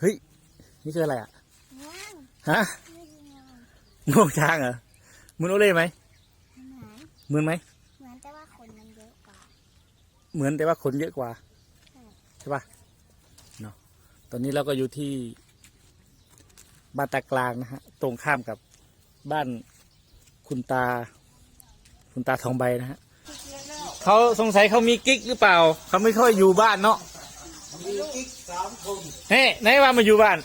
เฮ้ย นี่คืออะไรอะง่างฮะไม่ดีงามงวงช้างเหรอเหมือนโอเล่ไหมเหมือนเหมือนไหมเหมือนแต่ว่าขนมันเยอะกว่า เหมือนแต่ว่าขนเยอะกว่าใช่ใช่ปะเนาะตอนนี้เราก็อยู่ที่บ้านตากลางนะฮะตรงข้ามกับบ้านคุณตา คุณตาทองใบนะฮะเขาสงสัยเขามีกิ๊กหรือเปล่า เขาไม่ค่อยอยู่บ้านเนาะ มีกิ๊กสามคนเฮ้ไหนว่ามาอยู่บ้าน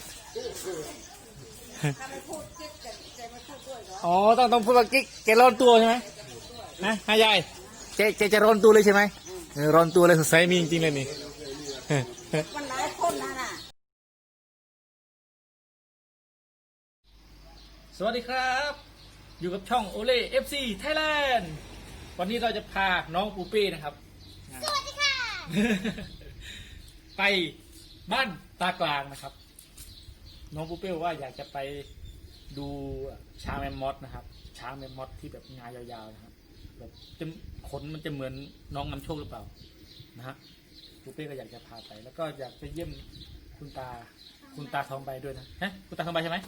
อ๋อ ต้องต้องพูดว่ากิ๊กแกร้อนตัวใช่ไหมนะฮะยายแกแกจะร้อนตัวเลยใช่ไหมเออร้อนตัวเลยสงสัยมีจริงๆเลยนี่ มันหลายคนนะน่ะ สวัสดีครับ อยู่กับช่องโอเล่ FC Thailand วันนี้เราจะพาน้องปูเป้นะครับ สวัสดีค่ะ ไปบ้านตากลางนะครับ น้องปูเป้ว่าอยากจะไปดูช้างแมมมอสนะครับ ช้างแมมมอสที่แบบงายาวๆนะครับแบบจะขนมันจะเหมือนน้องมันโชคหรือเปล่านะฮะปูเป้ก็อยากจะพาไป แล้วก็อยากไปเยี่ยมคุณตาคุณตาทองใบด้วยนะฮะคุณตาทองใบใช่ไหม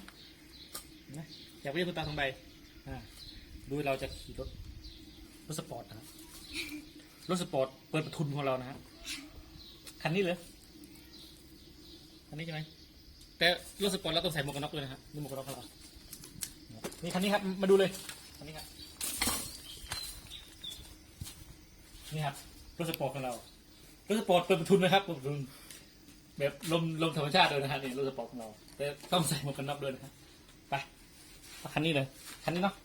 นะอยากไปเยี่ยมคุณตาทองใบอ่าดูเราจะขี่รถรถสปอร์ตนะครับรถสปอร์ตเปิดประทุนของเรานะฮะคันนี้เลย คันนี้ใช่ไหมแต่รถสปอร์ตเราต้องใส่หมวกกันน็อกด้วยนะฮะนี่หมวกกันน็อกของเรานี่คันนี้ครับมาดูเลยคันนี้ครับนี่ครับรถสปอร์ตของเรารถสปอร์ตเปิดประทุนนะครับเปิดประทุนแบบลมลมธรรมชาติเลยนะฮะนี่รถสปอร์ตของเราแต่ต้องใส่หมวกกันน็อกด้วยนะฮะไปคันนี้เลยคันนี้เนาะ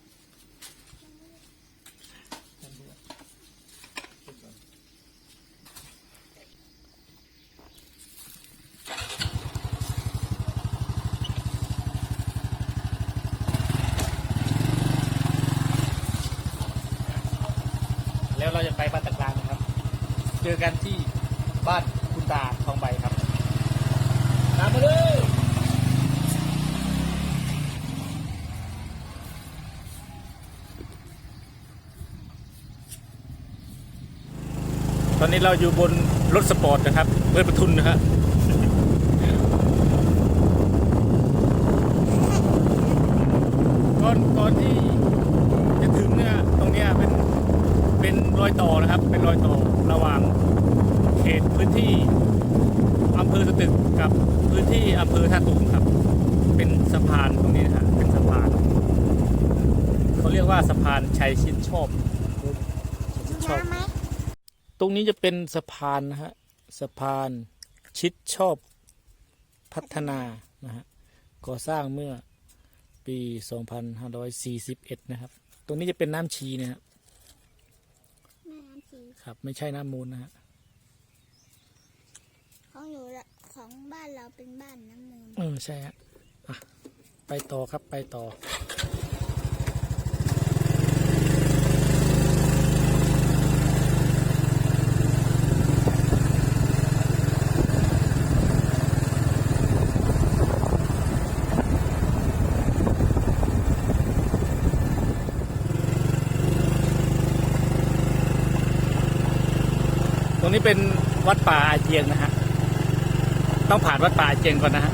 แล้วเราจะไปบ้านตะกลางนะครับ เจอกันที่บ้านคุณตาทองใบครับ ตามมาเลย ตอนนี้เราอยู่บนรถสปอร์ตนะครับเปิดประทุนนะครับก่อนก่อนที่จะถึงเนี่ยตรงเนี้ยเป็นเป็นรอยต่อนะครับ เป็นรอยต่อระหว่างเขตพื้นที่อำเภอสตึกกับพื้นที่อำเภอท่าตูมครับ เป็นสะพานตรงนี้นะฮะเป็นสะพานเขาเรียกว่าสะพานชัยชิดชอบชิดชอบน้ำไหม ตรงนี้จะเป็นสะพานนะฮะสะพานชิดชอบพัฒนานะฮะก่อสร้างเมื่อปี 2541 นะครับ ตรงนี้จะเป็นน้ำชีนะฮะแม่น้ำชีครับ ไม่ใช่น้ำมูลนะฮะของอยู่ละของบ้านเราเป็นบ้านน้ำมูลเออใช่ฮะอะไปต่อครับไปต่อ ตรงนี้เป็นวัดป่าอาเจียงนะฮะ ต้องผ่านวัดป่าอาเจียงก่อนนะฮะ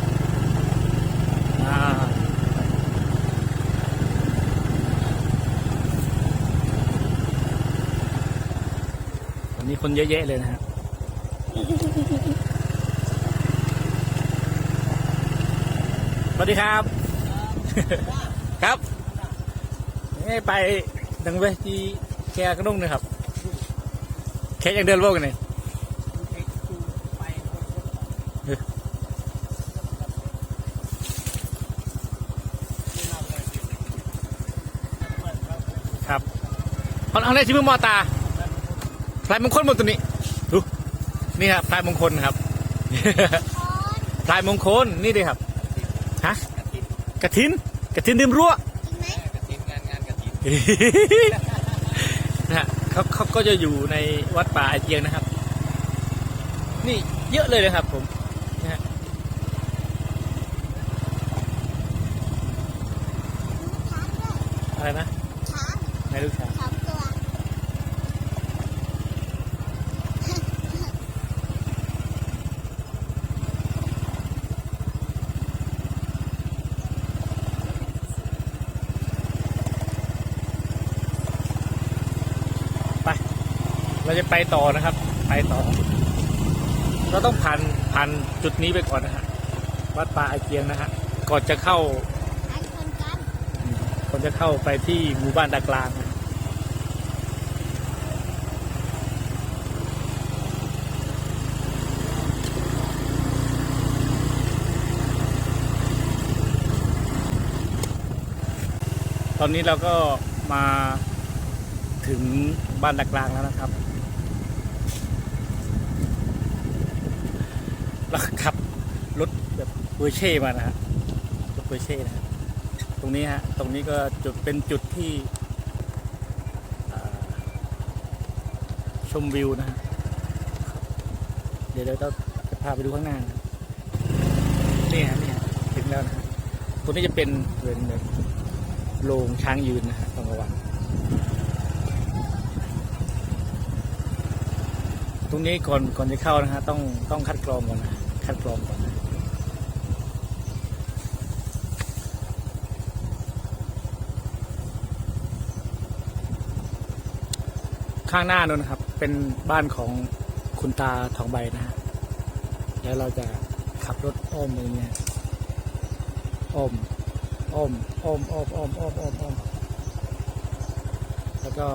วันนี้คนเยอะแยะเลยนะฮะสวัสดีครับ ครับนี่ไปดังเวทีแคกระนุ่งนะครับ แค่ยังเดินโลกกันเลยครับเอาเอาเลยชิมือมอตาพลายมงคลหมดตัวนี้ดูนี่ครับพลายมงคลครับพลายมงคลนี่เลยครับฮะกระถินกระถินริมรั้วกินไหมกระถินงานงานกระถินนะฮะ เขาเขาก็จะอยู่ในวัดป่าอาเจียงนะครับ นี่เยอะเลยนะครับผมนะฮะช้างด้วยอะไรนะช้างในลูกชายสอง จะไปต่อนะครับ ไปต่อ เราต้องผ่านผ่านจุดนี้ไปก่อนนะฮะวัดป่าไอเกียงนะฮะก่อนจะเข้าอันคนกันก่อนจะเข้าไปที่หมู่บ้านตากลางนะตอนนี้เราก็มาถึงบ้านตากลางแล้วนะครับ เราขับรถแบบเวอร์เช่มานะฮะรถเวอร์เช่นะฮะตรงนี้ฮะตรงนี้ก็จุดเป็นจุดที่ชมวิวนะฮะเดี๋ยวเราจะพาไปดูข้างหน้านะนี่ฮะนี่ฮะถึงแล้วนะฮะตรงนี้จะเป็นเหมือนแบบโรงช้างยืนนะฮะต้องระวังตรงนี้ก่อนก่อนจะเข้านะฮะต้องต้องคัดกรองก่อนนะ คัดกรองก่อนนะข้างหน้านู้นนะครับ เป็นบ้านของคุณตาทองใบนะฮะแล้วเราจะขับรถอ้อมไปเนี่ยอ้อมอ้อมอ้อมอ้อมอ้อมอ้อมอ้อมอ้อมแล้วก็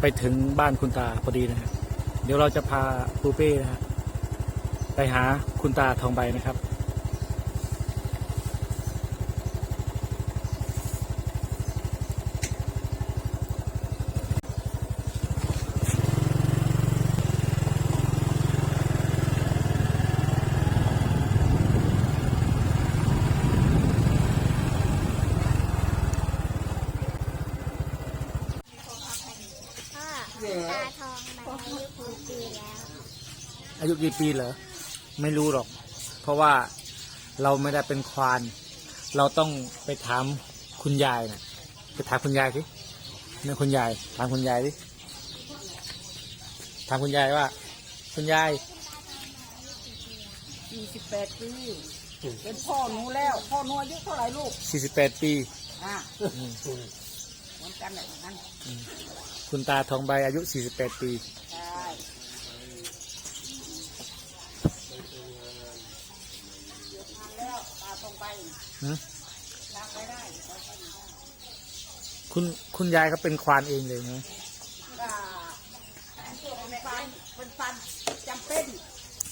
ไปถึงบ้านคุณตาพอดีนะฮะเดี๋ยวเราจะพาปูเป้นะฮะ ไปหาคุณตาทองใบนะครับพ่อตาทองมันอายุกี่ปีแล้ว อายุกี่ปีเหรอ ไม่รู้หรอก เพราะว่าเราไม่ได้เป็นควาน เราต้องไปถามคุณยายนะไปถามคุณยายสิเนี่ยคุณยาย ถามคุณยายสิถามคุณยายว่า คุณยายสี่สิบแปดปี เป็นพ่อหนูแล้ว พ่อหนูอายุเท่าไหร่ลูก 48 ปี อะอืมเหมือนกันเลยนั้นคุณตาทองใบอายุ 48 ปีใช่ทานแล้ว ตาตรงไปหืมล้างไม่ได้คุณคุณยายเขาเป็นควานเองเลยนะก็เป็นฟันเป็นฟันจำเป็น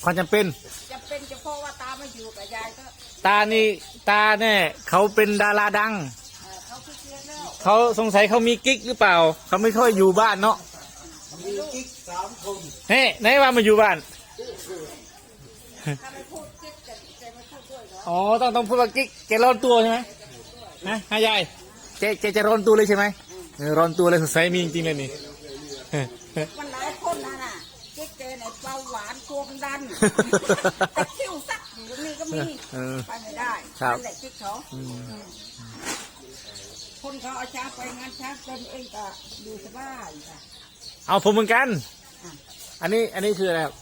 ความจำเป็น จำเป็นเฉพาะว่าตาไม่อยู่กับยายก็ตานี่ตาเนี่ยเขาเป็นดาราดัง เอ่อเขาคิดเยอะแล้ว เขาสงสัยเขามีกิ๊กหรือเปล่า เขาไม่ค่อยอยู่บ้านเนาะมีกิ๊กสามคนเฮ้ไหนว่ามาอยู่บ้าน ถ้าไม่พูด ออ๋อต้องต้องพูดว่ากิ๊กแกร้อนตัวใช่ไหมนะฮะยายเจเจจะร้อนตัวเลยใช่ไหมเออร้อนตัวเลยสงสัยมีจริงๆเลยนี่ มันหลายคนนะน่ะกิ๊กเจเนี่ยเบาหวานความดันแต่คิ้วสักอยู่ตรงนี้ก็มีเออไปไม่ได้ครับ นั่นแหละจิ๊กเขาคนเขาเอาช้างไปงานช้างเต็มเองก็ดูสบายค่ะเอาผมเหมือนกันอะอันนี้อันนี้คืออะไรครับ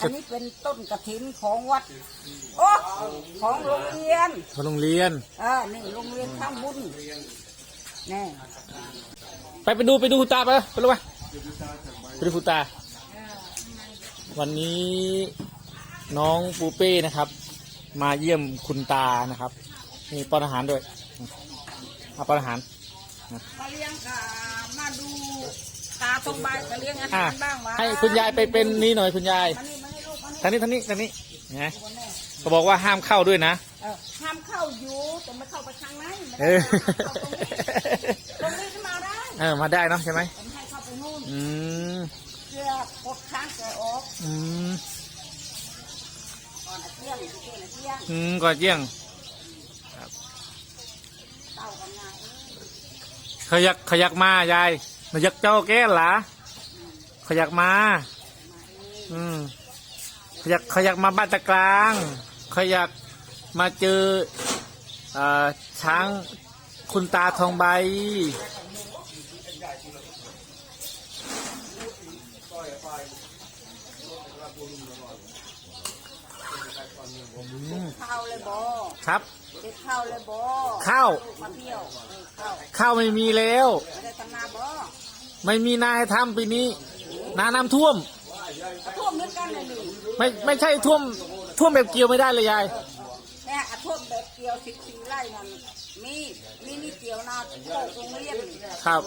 อันนี้เป็นต้นกระถินของวัด โอ้ของโรงเรียนของโรงเรียนเออนี่โรงเรียนข้างบุญแน่ไปไปดูไปดูคุณตาไปไปดูไปไปดูคุณตา วันนี้น้องปูเป้นะครับ มาเยี่ยมคุณตานะครับมีป้อนอาหารด้วยเอาป้อนอาหารมาเลี้ยงกะมาดูตาตรงใบก็เลี้ยงอาอะหารบ้างวะให้คุณยายไปเป็นนี่หน่อยคุณยาย ทางนี้ทางนี้ทางนี้นะคนแน่เขาบอกว่าห้ามเข้าด้วยนะเออห้ามเข้าอยู่แต่ไม่เข้าไปทางไหนไม่เอได้อเข้าตรงนี้ตรงนี้ก็มาได้เออมาได้เนาะใช่ไหมผมให้เข้าไปนู่นอืมเพื่อกดช้างแกออกอืมก่อนอาเที่ยงเที่ยงอาเที่ยงอืมก่อนเยี่ยงเต่ากันไงเขาอยากเขาอยากมายายมาอยากเจ้าแก้หลาเขาอยากมา อืม เขาอยากเขาอยากมาบ้านตะกลางเขาอยากมาเจอเอ่อช้างคุณตาทองใบข้าวเลยบอครับ เด็กข้าวเลยบอข้าว มาเที่ยวเออข้าวข้าวไม่มีแล้ว ไม่ได้ทำนาบอไม่มีนาให้ทำปีนี้นี่นาน้ำท่วม ท่วมเหมือนกันเลยนี่ไม่ไม่ใช่ท่วมท่วมแบบเกี่ยวไม่ได้เลยยายแม่อาท่วมแบบเกี่ยวสิบสี่ไร่นั่นมีมีนี่เกี่ยวนาโคกโรงเรียนครับ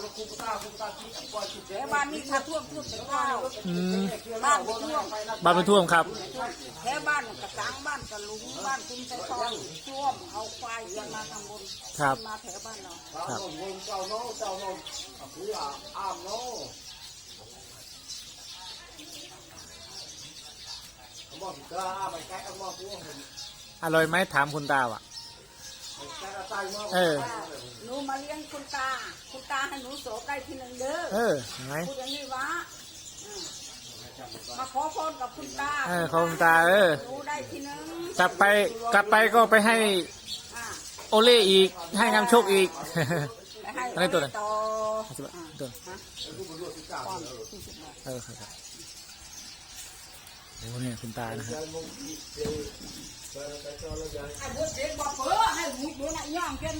แต่บ้านนี้ถ้าท่วมท่วมแต่ข้าวอืมบ้านไม่ท่วมบ้านไม่ท่วมครับแค่บ้านกระสังบ้านกระลุงบ้านคุ้มแต่ทองท่วมเอาควายเดินมาทางบนครับมาแถวบ้านเราครับ อร่อยไหมถามคุณตาว่ะแกะตายมาเออว่าหนูมาเลี้ยงคุณตา คุณตาให้หนูโสดได้ทีหนึ่งเด้อเออเห็นไหมพูดอย่างนี้วะอืมมาขอพรกับคุณตา เออขอบคุณตา เออหนูได้ทีหนึ่งกลับไปกลับไปก็ไปให้อ่าโอเล่อีก ให้งามโชคอีกไปให้อะไรตัวไหนต่อตัวฮะก่อนสี่สิบบาทเออครับครับ โอ้เนี่ยคุณตานะฮะไอ้บุตรเด็กบอกเออให้หมูดูน่ะย่องกัน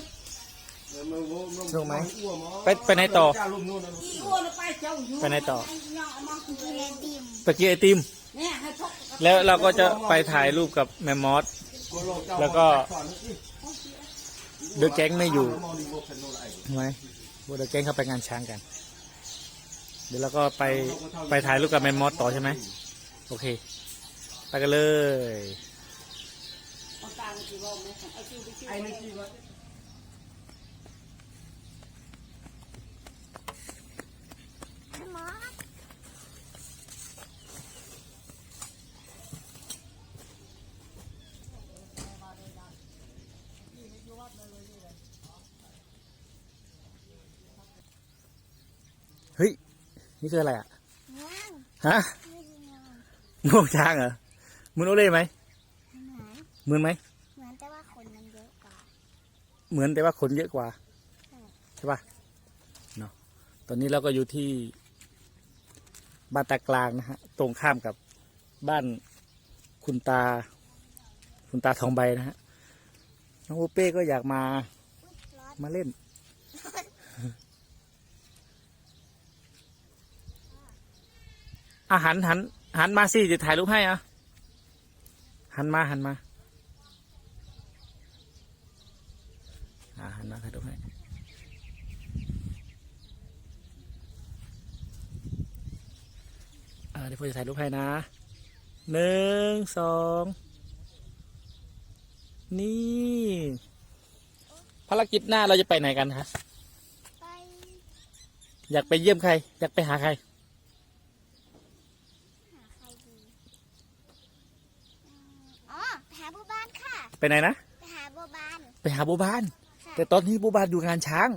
ถูกไหมไปไปไหนต่ออีอ้วนไปเจ้าอยู่ไปไหนต่อย่องเอามาคุณเรียนดิมไปกินไอติมเนี่ยให้พกแล้วเราก็จะไปถ่ายรูปกับแมมมอสแล้วก็เดอะแก๊งไม่อยู่ใช่ไหมเดอะแก๊งเขาไปงานช้างกัน เดี๋ยวเราก็ไปไปถ่ายรูปกับแมมมอสต่อใช่ไหม โอเค ไปกันเลยเอาตังค์กี่รอบเนี่ยไอ้ที่ที่ไอ้นี่กี่วะหมอเฮ้ย นี่คืออะไรอะง่างฮะ ไม่ดีงามงวงช้างเหรอมึงโอเล่ไหมเหมือนเหมือนไหม เหมือนแต่ว่าคนมันเยอะกว่าเหมือนแต่ว่าคนเยอะกว่าอืมใช่ปะเนาะตอนนี้เราก็อยู่ที่บ้านตากลางนะฮะ ตรงข้ามกับบ้านคุณตา คุณตาทองใบนะฮะ น้องโอเป้ก็อยากมาร้อนมาเล่น อาหันหัน หันมาสิจะถ่ายรูปให้อะหันมาหันมาอ่าหันมาถ่ายรูปให้อ่าเดี๋ยวพ่อจะถ่ายรูปให้นะหนึ่งสองนี่ภารกิจหน้าเราจะไปไหนกันคะไปอยากไปเยี่ยมใคร อยากไปหาใคร หาใครดีอืมอ๋อไปหาบัวบานค่ะไปไหนนะ ไปหาบัวบานไปหาบัวบาน ค่ะแต่ตอนนี้บัวบานอยู่งานช้าง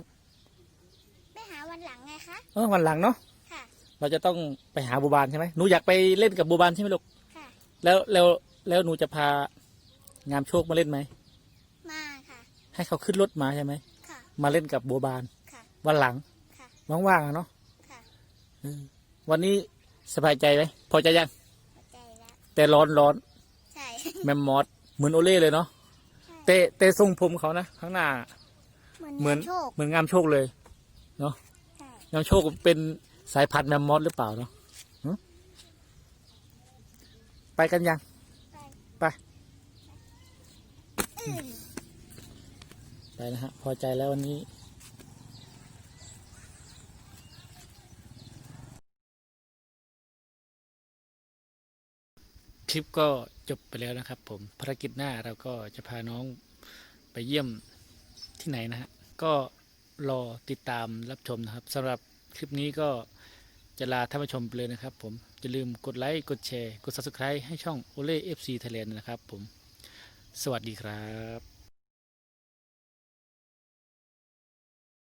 ไปหาวันหลังไงคะ เออวันหลังเนาะค่ะ เราจะต้องไปหาบัวบานใช่ไหมหนูอยากไปเล่นกับบัวบานใช่ไหมลูกค่ะ แล้วแล้วแล้วหนูจะพางามโชคมาเล่นไหมมาค่ะ ให้เขาขึ้นรถมาใช่ไหมค่ะ มาเล่นกับบัวบานค่ะ วันหลังค่ะ ว่างๆอะเนาะค่ะเออวันนี้สบายใจไหมพอใจยัง เข้าใจแล้ว แต่ร้อนร้อนใช่ แมมมอส เหมือนโอเล่เลยเนาะใช่แต่แต่ทรงผมเขานะข้างหน้า เหมือนเหมือนโชคเหมือนงามโชคเลยใช่งามโชคเป็นสายพันธุ์แมมมอสหรือเปล่าเนาะหึไปกันยัง ไปไปอืมไปนะฮะ พอใจแล้ววันนี้ คลิปก็จบไปแล้วนะครับผมภารกิจหน้าเราก็จะพาน้องไปเยี่ยมที่ไหนนะฮะก็รอติดตามรับชมนะครับสำหรับคลิปนี้ก็จะลาท่านผู้ชมไปเลยนะครับผมอย่าลืมกดไลค์กดแชร์ กด subscribe ให้ช่อง o l e FC Thailand นะครับผม สวัสดีครับ